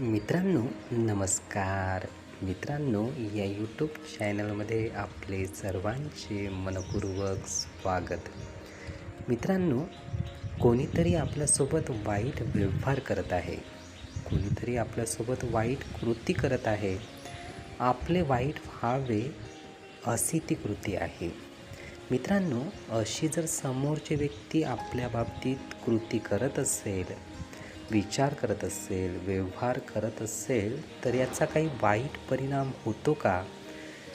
मित्रांनो नमस्कार. मित्रांनो या यूट्यूब चॅनलमध्ये आपले सर्वांचे मनपूर्वक स्वागत. मित्रांनो कोणीतरी आपल्यासोबत वाईट व्यवहार करत आहे. कोणीतरी आपल्यासोबत वाईट कृती करत आहे. आपले वाईट व्हावे अशी ती कृती आहे. मित्रांनो अशी जर समोरची व्यक्ती आपल्या बाबतीत कृती करत असेल विचार करत असेल व्यवहार करत असेल तर याचा काही वाईट परिणाम होतो का?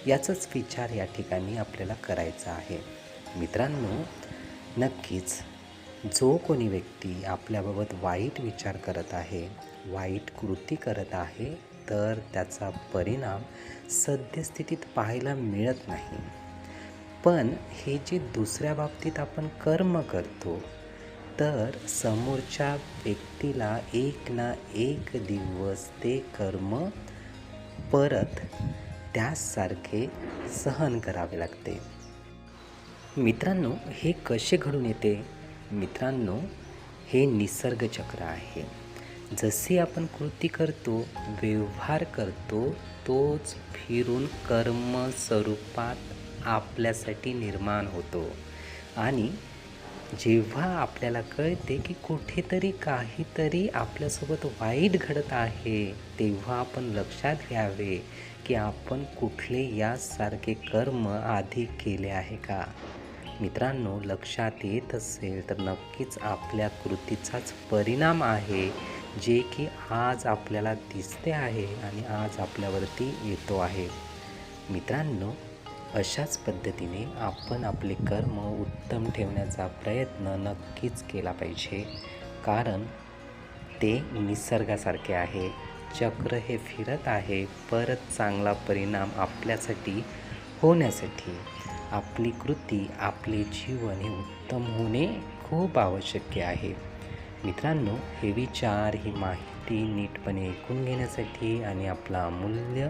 याचाच विचार या ठिकाणी आपल्याला करायचा आहे. मित्रांनो नक्कीच जो कोणी व्यक्ती आपल्याबाबत वाईट विचार करत आहे वाईट कृती करत आहे तर त्याचा परिणाम सद्यस्थितीत पाहायला मिळत नाही. पण हे जे दुसऱ्या बाबतीत आपण कर्म करतो तर समोरच्या व्यक्तीला एक ना एक दिवस ते कर्म परत त्यासारखे सहन करावे लागते. मित्रांनो हे कसे घडून येते? मित्रांनो हे निसर्गचक्र आहे. जसे आपण कृती करतो व्यवहार करतो तोच फिरून कर्म स्वरूपात आपल्यासाठी निर्माण होतो. आणि जेव्हा आपल्याला कळते की कुठेतरी काहीतरी आपल्यासोबत वाईट घडत आहे तेव्हा आपण लक्षात घ्यावे की आपण कुठले यासारखे कर्म आधी केले आहे का? मित्रांनो लक्षात येत असेल तर नक्कीच आपल्या कृतीचाच परिणाम आहे जे की आज आपल्याला दिसते आहे आणि आज आपल्यावरती येतो आहे. मित्रांनो अशाच पद्धतीने आपण आपले कर्म उत्तम ठेवण्याचा प्रयत्न नक्कीच केला पाहिजे. कारण ते निसर्गासारखे आहे. चक्र हे फिरत आहे. परत चांगला परिणाम आपल्यासाठी होण्यासाठी. आपली कृती आपले जीवन हे उत्तम होणे खूप आवश्यक आहे. मित्रांनो हे विचार ही माहिती नीटपणे ऐकून घेण्यासाठी आणि आपला अमूल्य